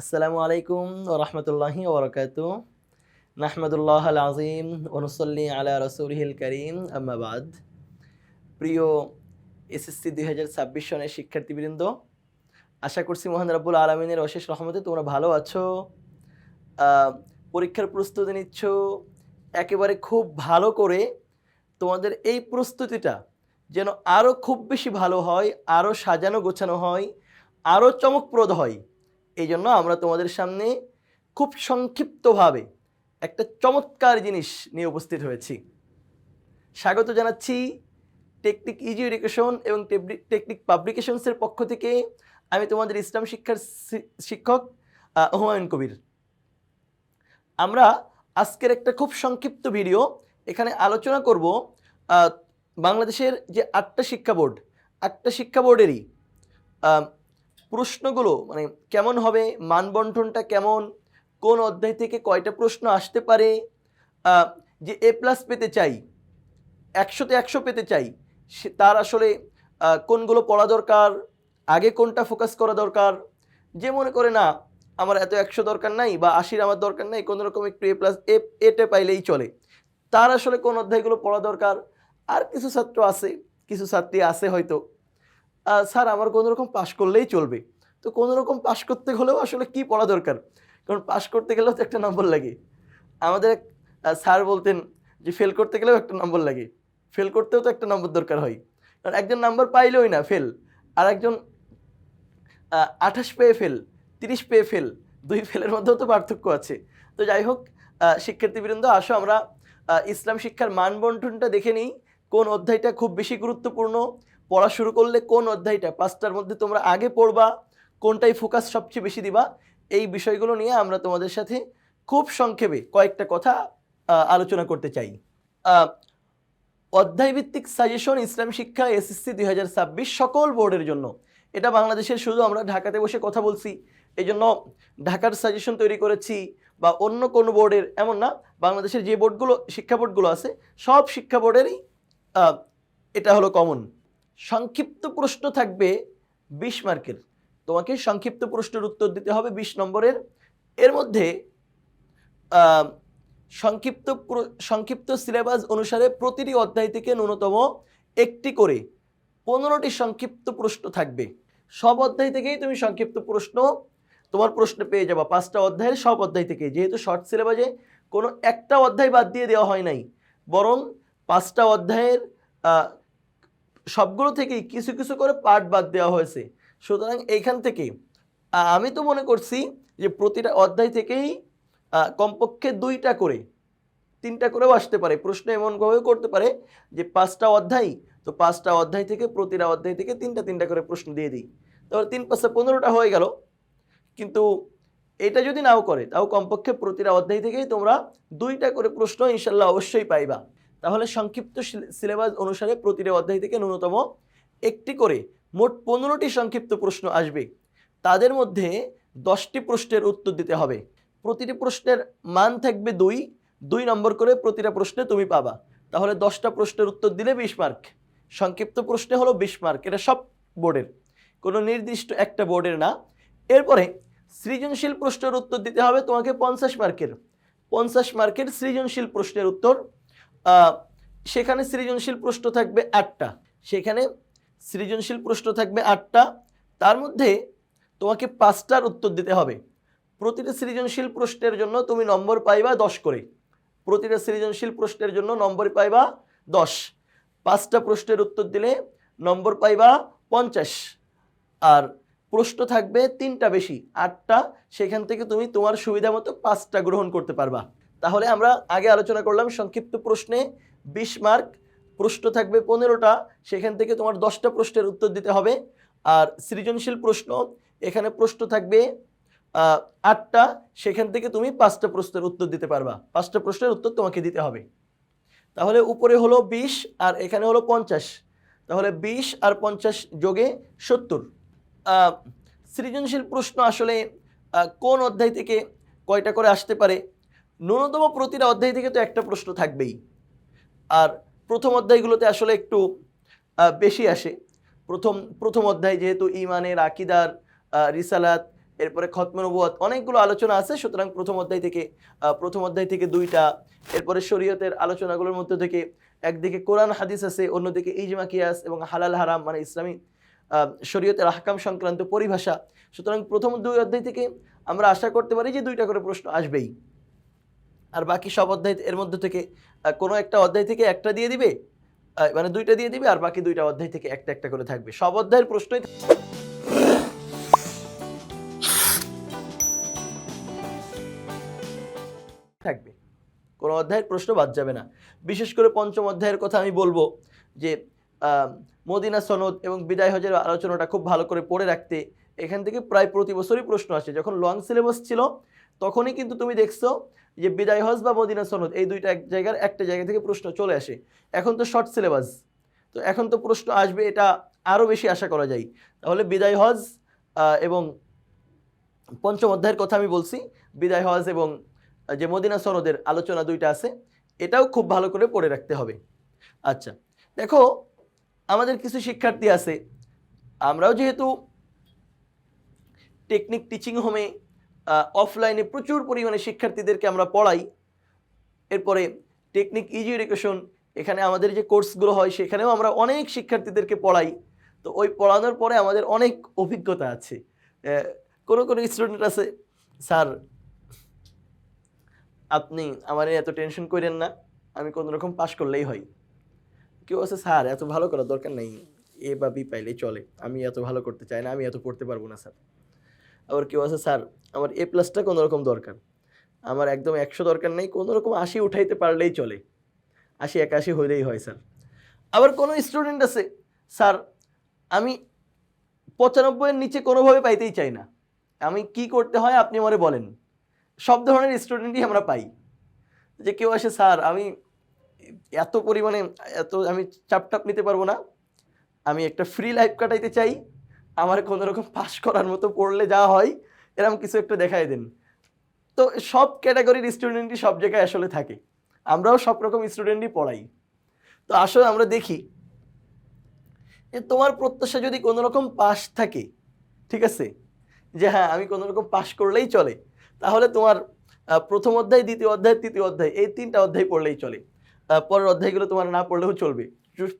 আসসালামু আলাইকুম রহমতুল্লাহি ওবরকাত নাহমদুল্লাহ আল আজিম অনুসল্লি আলা রসুলহিল করিম আম্মাবাদ প্রিয় এসএসসি দুই হাজার ছাব্বিশ সনের শিক্ষার্থীবৃন্দ, আশা করছি মহান রাব্বুল আলমিনের অশেষ রহমতে তোমরা ভালো আছো। পরীক্ষার প্রস্তুতি নিচ্ছ, একেবারে খুব ভালো করে তোমাদের এই প্রস্তুতিটা যেন আরও খুব বেশি ভালো হয় আরও সাজানো গোছানো হয় আরও চমকপ্রদ হয়। এই জন্য আমরা তোমাদের সামনে খুব সংক্ষিপ্তভাবে একটা চমৎকার জিনিস নিয়ে উপস্থিত হয়েছি। স্বাগত জানাচ্ছি টেকনিক ইজি এডুকেশন এবং টেকনিক পাবলিকেশনসের পক্ষ থেকে আমি তোমাদের ইসলাম শিক্ষার শিক্ষক হুমায়ুন কবির। আমরা আজকের একটা খুব সংক্ষিপ্ত ভিডিও এখানে আলোচনা করব বাংলাদেশের যে আটটা শিক্ষা বোর্ড, আটটা শিক্ষা বোর্ডেরই প্রশ্নগুলো মানে কেমন হবে মানবন্ঠনটা কেমন, কোন অধ্যায় থেকে কয়টা প্রশ্ন আসতে পারে যে এ প্লাস পেতে চাই, একশোতে একশো পেতে চাই, সে তার আসলে কোনগুলো পড়া দরকার, আগে কোনটা ফোকাস করা দরকার, যে মনে করে না, আমার এত একশো দরকার নাই বা আশির আমার দরকার নাই, কোনো রকম একটু এ প্লাস এ এটে পাইলেই চলে। তার আসলে কোন অধ্যায়গুলো পড়া দরকার, আর কিছু ছাত্র আছে, কিছু ছাত্রী আছে হয়তো স্যার, আমার কোনো রকম পাশ করলেই চলবে। তো কোনো রকম পাশ করতে হলেও আসলে কি পড়া দরকার? কারণ পাশ করতে গেলেও তো একটা নম্বর লাগে। আমাদের স্যার বলতেন যে ফেল করতে গেলেও একটা নম্বর লাগে। ফেল করতেও তো একটা নম্বর দরকার হয়। কারণ একজন নাম্বার পাইলেই না ফেল আর একজন আঠাশ পেয়ে ফেল তিরিশ পেয়ে ফেল দুই ফেলের মধ্যেও তো পার্থক্য আছে। তো যাই হোক শিক্ষার্থীবৃন্দ, আসো আমরা ইসলাম শিক্ষার মানবন্টনটা দেখে নিই। কোন অধ্যায়টা খুব বেশি গুরুত্বপূর্ণ? পড়া শুরু করলে কোন অধ্যায়টা? পাঁচটার মধ্যে তোমরা আগে পড়বা, কোনটাই ফোকাস সবচেয়ে বেশি দিবা, এই বিষয়গুলো নিয়ে আমরা তোমাদের সাথে খুব সংক্ষেপে কয়েকটা কথা আলোচনা করতে চাই। অধ্যায়ভিত্তিক সাজেশন ইসলাম শিক্ষা, এসএসসি দুই হাজার ছাব্বিশ সকল বোর্ডের জন্য। এটা বাংলাদেশের শুধু আমরা ঢাকাতে বসে কথা বলছি এই জন্য ঢাকার সাজেশন তৈরি করেছি বা অন্য কোনো বোর্ডের এমন না, বাংলাদেশের যে বোর্ডগুলো, শিক্ষা বোর্ডগুলো আছে, সব শিক্ষা বোর্ডেরই এটা হলো কমন সংক্ষিপ্ত প্রশ্ন থাকবে বিশ মার্কের। তোমাকে সংক্ষিপ্ত প্রশ্নের উত্তর দিতে হবে বিশ নম্বরের। এর মধ্যে সংক্ষিপ্ত সংক্ষিপ্ত সিলেবাস অনুসারে প্রতিটি অধ্যায় থেকে ন্যূনতম একটি করে পনেরোটি সংক্ষিপ্ত প্রশ্ন থাকবে। সব অধ্যায় থেকেই তুমি সংক্ষিপ্ত প্রশ্ন তোমার প্রশ্ন পেয়ে যাবা। পাঁচটা অধ্যায়ের সব অধ্যায় থেকে যেহেতু শর্ট সিলেবাসে কোনো একটা অধ্যায় বাদ দিয়ে দেওয়া হয় নাই, বরং পাঁচটা অধ্যায়ের সবগুলো থেকেই কিছু কিছু করে পার্ট বাদ দেওয়া হয়েছে। সুতরাং এইখান থেকে আমি তো মনে করছি যে প্রতিটা অধ্যায় থেকেই কমপক্ষে দুইটা করে, তিনটা করেও আসতে পারে। প্রশ্ন এমনভাবেও করতে পারে যে পাঁচটা অধ্যায়, তো পাঁচটা অধ্যায় থেকে প্রতিটা অধ্যায় থেকে তিনটা তিনটা করে প্রশ্ন দিয়ে দিই। তাহলে তিন পাঁচটা পনেরোটা হয়ে গেল। কিন্তু এটা যদি নাও করে, তাও কমপক্ষে প্রতিটা অধ্যায় থেকেই তোমরা দুইটা করে প্রশ্ন ইনশাল্লাহ অবশ্যই পাইবা। তাহলে সংক্ষিপ্ত সিলেবাস অনুসারে প্রতিটা অধ্যায় থেকে ন্যূনতম একটি করে মোট পনেরোটি সংক্ষিপ্ত প্রশ্ন আসবে। তাদের মধ্যে দশটি প্রশ্নের উত্তর দিতে হবে। প্রতিটি প্রশ্নের মান থাকবে দুই। দুই নম্বর করে প্রতিটা প্রশ্নে তুমি পাবা। তাহলে দশটা প্রশ্নের উত্তর দিলে বিশ মার্ক। সংক্ষিপ্ত প্রশ্নে হলো বিশ মার্ক। এটা সব বোর্ডের। কোনো নির্দিষ্ট একটা বোর্ডের না। এরপরে সৃজনশীল প্রশ্নের উত্তর দিতে হবে তোমাকে পঞ্চাশ মার্কের। পঞ্চাশ মার্কের সৃজনশীল প্রশ্নের উত্তর সেখানে সৃজনশীল প্রশ্ন থাকবে আটটা। সেখানে সৃজনশীল প্রশ্ন থাকবে আটটা। তার মধ্যে তোমাকে পাঁচটার উত্তর দিতে হবে। প্রতিটা সৃজনশীল প্রশ্নের জন্য তুমি নম্বর পাইবা দশ করে। প্রতিটা সৃজনশীল প্রশ্নের জন্য নম্বর পাইবা দশ। পাঁচটা প্রশ্নের উত্তর দিলে নম্বর পাইবা পঞ্চাশ। আর প্রশ্ন থাকবে তিনটা বেশি, আটটা। সেখান থেকে তুমি তোমার সুবিধা মতো পাঁচটা গ্রহণ করতে পারবা। তাহলে আমরা আগে আলোচনা করলাম সংক্ষিপ্ত প্রশ্নে বিশ মার্ক, প্রশ্ন থাকবে পনেরোটা, সেখান থেকে তোমার দশটা প্রশ্নের উত্তর দিতে হবে। আর সৃজনশীল প্রশ্ন, এখানে প্রশ্ন থাকবে আটটা, সেখান থেকে তুমি পাঁচটা প্রশ্নের উত্তর দিতে পারবা। পাঁচটা প্রশ্নের উত্তর তোমাকে দিতে হবে। তাহলে উপরে হলো বিশ, আর এখানে হলো পঞ্চাশ। তাহলে বিশ আর পঞ্চাশ যোগে সত্তর। সৃজনশীল প্রশ্ন আসলে কোন অধ্যায় থেকে কয়টা করে আসতে পারে? ন্যূনতম প্রতিটা অধ্যায় থেকে তো একটা প্রশ্ন থাকবেই। আর প্রথম অধ্যায়গুলোতে আসলে একটু বেশি আসে। প্রথম প্রথম অধ্যায় যেহেতু ইমানের আকিদার রিসালাত, এরপরে খতম নবুয়াত অনেকগুলো আলোচনা আছে, সুতরাং প্রথম অধ্যায় থেকে প্রথম অধ্যায় থেকে দুইটা, এরপরে শরীয়তের আলোচনাগুলোর মধ্যে থেকে একদিকে কোরআন, হাদিস আছে, অন্যদিকে ইজমা, কিয়াস এবং হালাল, হারাম মানে ইসলামী শরীয়তের আহকাম সংক্রান্ত পরিভাষা। সুতরাং প্রথম দুই অধ্যায় থেকে আমরা আশা করতে পারি যে দুইটা করে প্রশ্ন আসবেই। আর বাকি সব অধ্যায় এর মধ্যে থেকে কোনো একটা অধ্যায় থেকে একটা দিয়ে দিবে মানে দুইটা দিয়ে দিবে, আর বাকি দুইটা অধ্যায় থেকে একটা একটা করে থাকবে। সব অধ্যায়ের প্রশ্নই থাকবে। কোনো অধ্যায়ের প্রশ্ন বাদ যাবে না। বিশেষ করে পঞ্চম অধ্যায়ের কথা আমি বলব যে মদিনা সনদ এবং বিদায় হজের আলোচনাটা খুব ভালো করে পড়ে রাখতে এখান থেকে প্রায় প্রতি বছরই প্রশ্ন আসে। যখন লং সিলেবাস ছিল তখনই কিন্তু তুমি দেখছ যে বিদায় হজ বা মদিনা সনদ, এই দুইটা এক জায়গার একটা জায়গা থেকে প্রশ্ন চলে আসে। এখন তো শর্ট সিলেবাস তো এখন তো প্রশ্ন আসবে, এটা আরও বেশি আশা করা যায়। তাহলে বিদায় হজ এবং পঞ্চম অধ্যায়ের কথা আমি বলছি, বিদায় হজ এবং যে মদিনা সনদের আলোচনা দুইটা আছে, এটাও খুব ভালো করে পড়ে রাখতে হবে। আচ্ছা দেখো, আমাদের কিছু শিক্ষার্থী আছে, আমরাও যেহেতু টেকনিক টিচিং হোমে অফলাইনে প্রচুর পরিমাণে শিক্ষার্থীদেরকে আমরা পড়াই। এরপরে টেকনিক ইজি এডুকেশন এখানে আমাদের যে কোর্সগুলো হয়, সেখানেও আমরা অনেক শিক্ষার্থীদেরকে পড়াই। তো ওই পড়ানোর পরে আমাদের অনেক অভিজ্ঞতা আছে। কোনো কোনো স্টুডেন্ট আছে, স্যার, আপনি আমার এত টেনশন করেন না, আমি কোনো রকম পাশ করলেই হয়। কেউ আছে, স্যার, এত ভালো করার দরকার নেই, এ বা বি পাইলেই চলে, আমি এত ভালো করতে চাই না, আমি এত পড়তে পারব না, স্যার। আবার কেউ আছে, স্যার, আমার এ প্লাসটা কোনো রকম দরকার। আমার একদম একশো দরকার নেই কোনো রকম আশি উঠাইতে পারলেই চলে। আশি একাশি হইলেই হয়, স্যার। আবার কোনো স্টুডেন্ট আছে, স্যার, আমি পঁচানব্বইয়ের নিচে কোনোভাবে পাইতেই চাই না। আমি কি করতে হয় আপনি আমারে বলেন। সব ধরনের স্টুডেন্টই আমরা পাই। যে কেউ আসে, স্যার, আমি এত পরিমাণে, এত আমি চাপটাপ নিতে পারব না। আমি একটা ফ্রি লাইফ কাটাইতে চাই। আমার কোনো রকম পাস করার মতো পড়লে যা হয় এরকম কিছু একটা দেখাই দিন। তো সব ক্যাটাগরির স্টুডেন্টই সব জায়গায় আসলে থাকে। আমরাও সব রকম স্টুডেন্টই পড়াই। তো আসলে আমরা দেখি যে তোমার প্রত্যাশা যদি কোনো রকম পাস থাকে, ঠিক আছে? যে হ্যাঁ আমি কোনো রকম পাস করলেই চলে। তাহলে তোমার প্রথম অধ্যায়, দ্বিতীয় অধ্যায়, তৃতীয় অধ্যায়, এই তিনটা অধ্যায় পড়লেই চলে। পরের অধ্যায়গুলো তোমার না পড়লেও চলবে।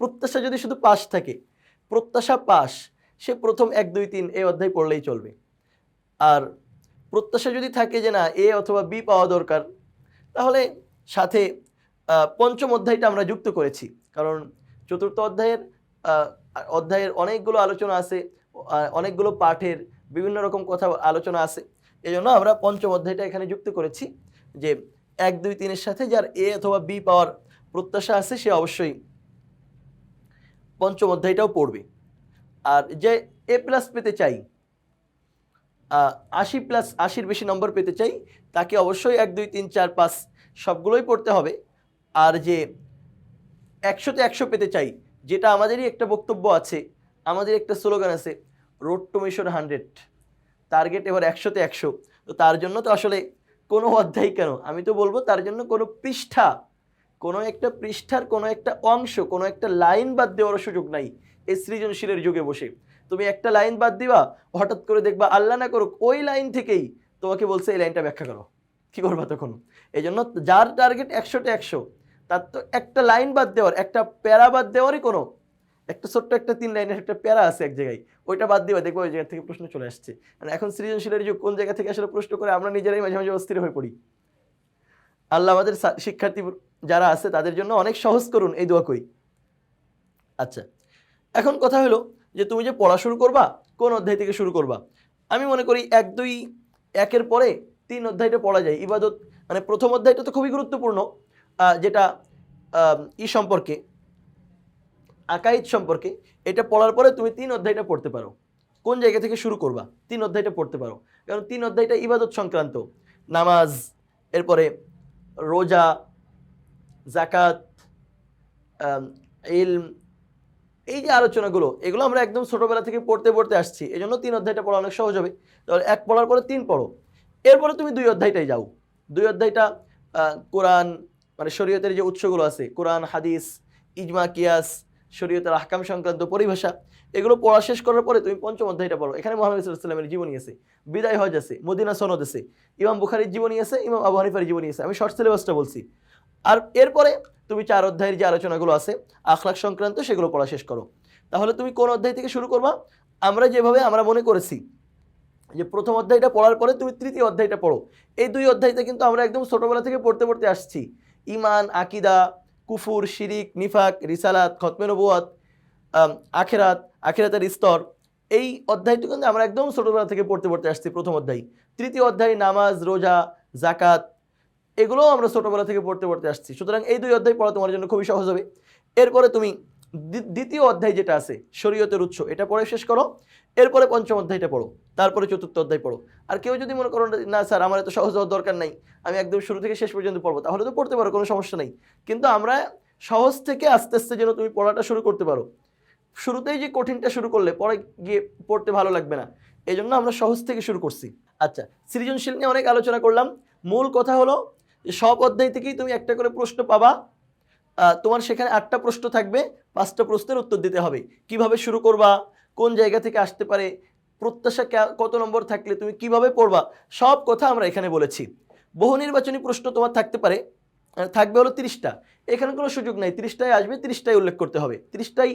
প্রত্যাশা যদি শুধু পাস থাকে, প্রত্যাশা পাস সে প্রথম এক, দুই, তিন এই অধ্যায় পড়লেই চলবে। আর প্রত্যাশা যদি থাকে যে না, এ অথবা বি পাওয়া দরকার, তাহলে সাথে পঞ্চম অধ্যায়টা আমরা যুক্ত করেছি। কারণ চতুর্থ অধ্যায়ের অধ্যায়ের অনেকগুলো আলোচনা আছে অনেকগুলো পাঠের বিভিন্ন রকম কথা আলোচনা আছে। এই জন্য আমরা পঞ্চম অধ্যায়টা এখানে যুক্ত করেছি যে এক, দুই, তিনের সাথে যার এ অথবা বি পাওয়ার প্রত্যাশা আছে, সে অবশ্যই পঞ্চম অধ্যায়টাও পড়বে। আর যে এ প্লাস পেতে চাই আশি প্লাস আশির বেশি নম্বর পেতে চাই, তাকে অবশ্যই এক, দুই, তিন, চার, পাঁচ সবগুলোই পড়তে হবে। আর যে একশোতে একশো পেতে চাই, যেটা আমাদেরই একটা বক্তব্য আছে, আমাদের একটা স্লোগান আছে road to mission hundred target এবার একশোতে একশো। তো তার জন্য তো আসলে কোনো অধ্যায় কেন? আমি তো বলব তার জন্য কোনো পৃষ্ঠা, কোনো একটা পৃষ্ঠার কোনো একটা অংশ, কোনো একটা লাইন বাদ দেওয়ার সুযোগ নাই। এই সৃজনশীলের যুগে বসে। তুমি একটা লাইন বাদ দিবা, হঠাৎ করে দেখবা আল্লাহ না করুক, ওই লাইন থেকেই তোমাকে বলছে এই লাইনটা ব্যাখ্যা করো। কি করবা তখন? এই জন্য যার টার্গেট একশোটা একশো, তার তো একটা লাইন বাদ দেওয়ার, একটা প্যারা বাদ দেওয়ারই কোনো, একটা ছোট্ট একটা তিন লাইনের একটা প্যারা আছে এক জায়গায়, ওইটা বাদ দিবা, দেখব ওই জায়গা থেকে প্রশ্ন চলে আসছে। মানে এখন সৃজনশীলের যুগ, কোন জায়গা থেকে আসলে প্রশ্ন করে আমরা নিজেরাই মাঝে মাঝে অস্থির হয়ে পড়ি। আল্লাহ আমাদের শিক্ষার্থী যারা আছে তাদের জন্য অনেক সহজ করুন, এই দোয়া করি। আচ্ছা। এখন কথা হলো যে তুমি যে পড়া শুরু করবা, কোন অধ্যায় থেকে শুরু করবা? আমি মনে করি এক, দুই, একের পরে তিন অধ্যায়টা পড়া যায়। ইবাদত মানে প্রথম অধ্যায়টা তো খুবই গুরুত্বপূর্ণ যেটা ই সম্পর্কে, আকাইদ সম্পর্কে, এটা পড়ার পরে তুমি তিন অধ্যায়টা পড়তে পারো। কোন জায়গা থেকে শুরু করবা? তিন অধ্যায়টা পড়তে পারো। কারণ তিন অধ্যায়টা ইবাদত সংক্রান্ত। নামাজ, এরপরে রোজা জাকাত ইলম এই যে আলোচনাগুলো, এগুলো আমরা একদম ছোটবেলা থেকে পড়তে পড়তে আসছি। এই জন্য তিন অধ্যায়টা পড়া অনেক সহজ হবে। তাহলে এক পড়ার পরে তিন পড়ো। এরপরে তুমি দুই অধ্যায়টাই যাও। দুই অধ্যায়টা কোরআন মানে শরীয়তের যে উৎসগুলো আছে, কোরআন, হাদিস, ইজমা, কিয়াস, শরীয়তের আহকাম সংক্রান্ত পরিভাষা, এগুলো পড়া শেষ করার পরে তুমি পঞ্চম অধ্যায়টা পড়ো। এখানে মোহাম্মদ ইসলামের জীবনী আছে। বিদায় হজ আছে, মদিনা সনদ আছে। ইমাম বুখারির জীবনী আছে, ইমাম আবু হানিফার জীবনী আছে। আমি শর্ট সিলেবাসটা বলছি। আর এরপরে তুমি চার অধ্যায়ের যে আলোচনাগুলো আছে আখলাক সংক্রান্ত সেগুলো পড়া শেষ করো। তাহলে তুমি কোন অধ্যায় থেকে শুরু করবা? আমরা যেভাবে আমরা মনে করেছি যে প্রথম অধ্যায়টা পড়ার পরে তুমি তৃতীয় অধ্যায়টা পড়ো। এই দুই অধ্যায়তে কিন্তু আমরা একদম ছোটোবেলা থেকে পড়তে পড়তে আসছি। ইমান আকিদা, কুফুর, শিরিক, নিফাক, রিসালাত, খতমে নবুয়াত আখেরাত, আখেরাতের স্তর। এই অধ্যায়টি কিন্তু আমরা একদম ছোটোবেলা থেকে পড়তে পড়তে আসছি প্রথম অধ্যায়। তৃতীয় অধ্যায় নামাজ, রোজা জাকাত এগুলোও আমরা ছোটবেলা থেকে পড়তে পড়তে আসছি। সুতরাং এই দুই অধ্যায় পড়া তোমার জন্য খুবই সহজ হবে। এরপরে তুমি দ্বিতীয় অধ্যায় যেটা আছে, শরীয়তের উৎস, এটা পড়ে শেষ করো। এরপরে পঞ্চম অধ্যায়টা পড়ো। তারপরে চতুর্থ অধ্যায় পড়ো। আর কেউ যদি মনে করো না স্যার, আমার এত সহজ হওয়ার দরকার নাই, আমি একদম শুরু থেকে শেষ পর্যন্ত পড়ব তাহলে তো পড়তে পারো, কোনো সমস্যা নেই। কিন্তু আমরা সহজ থেকে আস্তে আস্তে যেন তুমি পড়াটা শুরু করতে পারো। শুরুতেই যে কঠিনটা শুরু করলে, পরে গিয়ে পড়তে ভালো লাগবে না। এই জন্য আমরা সহজ থেকে শুরু করছি। আচ্ছা সৃজনশীল নিয়ে অনেক আলোচনা করলাম। মূল কথা হলো যে সব অধ্যায় থেকেই তুমি একটা করে প্রশ্ন পাবা। তোমার সেখানে আটটা প্রশ্ন থাকবে, পাঁচটা প্রশ্নের উত্তর দিতে হবে। কীভাবে শুরু করবা? কোন জায়গা থেকে আসতে পারে? প্রত্যাশা কত নম্বর থাকলে তুমি কীভাবে পড়বা? সব কথা আমরা এখানে বলেছি। বহু নির্বাচনী প্রশ্ন তোমার থাকতে পারে থাকবে হলো তিরিশটা। এখানে কোনো সুযোগ নাই তিরিশটাই আসবে তিরিশটাই উল্লেখ করতে হবে। তিরিশটাই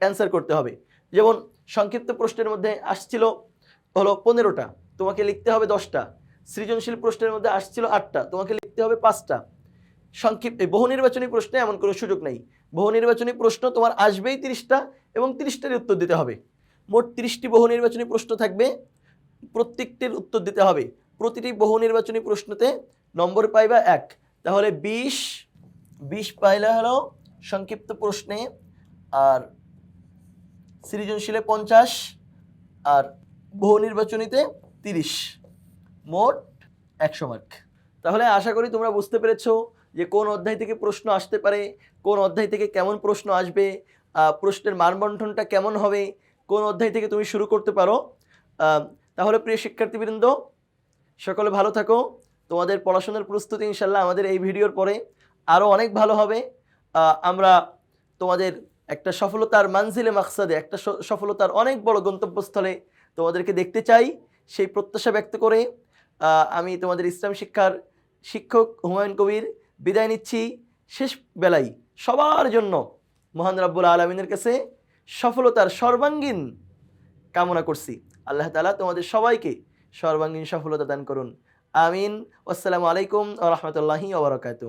অ্যান্সার করতে হবে। যেমন সংক্ষিপ্ত প্রশ্নের মধ্যে আসছিল হলো পনেরোটা, তোমাকে লিখতে হবে দশটা। সৃজনশীল প্রশ্নের মধ্যে আসছিল আটটা। তোমাকে লিখতে হবে পাঁচটা। সংক্ষিপ্ত বহু নির্বাচনী প্রশ্নে এমন কোনো সুযোগ নেই। বহু নির্বাচনী প্রশ্ন তোমার আসবেই তিরিশটা এবং তিরিশটার উত্তর দিতে হবে। মোট তিরিশটি বহু নির্বাচনী প্রশ্ন থাকবে। প্রত্যেকটির উত্তর দিতে হবে। প্রতিটি বহু নির্বাচনী প্রশ্নতে নম্বর পাইবা এক। তাহলে বিশ বিশ পাইলে হলো সংক্ষিপ্ত প্রশ্নে আর সৃজনশীলে পঞ্চাশ আর বহু নির্বাচনীতে তিরিশ। মোট একশো মার্ক তাহলে আশা করি তোমরা বুঝতে পেরেছ যে কোন অধ্যায় থেকে প্রশ্ন আসতে পারে, কোন অধ্যায় থেকে কেমন প্রশ্ন আসবে প্রশ্নের মানবন্ঠনটা কেমন হবে, কোন অধ্যায় থেকে তুমি শুরু করতে পারো। তাহলে প্রিয় শিক্ষার্থীবৃন্দ, সকলে ভালো থাকো। তোমাদের পড়াশোনার প্রস্তুতি ইনশাল্লাহ আমাদের এই ভিডিওর পরে আরও অনেক ভালো হবে। আমরা তোমাদের একটা সফলতার মানজিলে মাকসাদে, একটা সফলতার অনেক বড় গন্তব্যস্থলে তোমাদেরকে দেখতে চাই। সেই প্রত্যাশা ব্যক্ত করে আমি তোমাদের ইসলাম শিক্ষার শিক্ষক হুমায়ুন কবির বিদায় নিচ্ছি শেষ বেলায়। সবার জন্য মহান রাব্বুল আলমিনের কাছে সফলতার সর্বাঙ্গীন কামনা করছি। আল্লাহ তালা তোমাদের সবাইকে সর্বাঙ্গীন সফলতা দান করুন। আমিন। আসসালামু আলাইকুম রহমতুল্লাহি ওবরাকাতু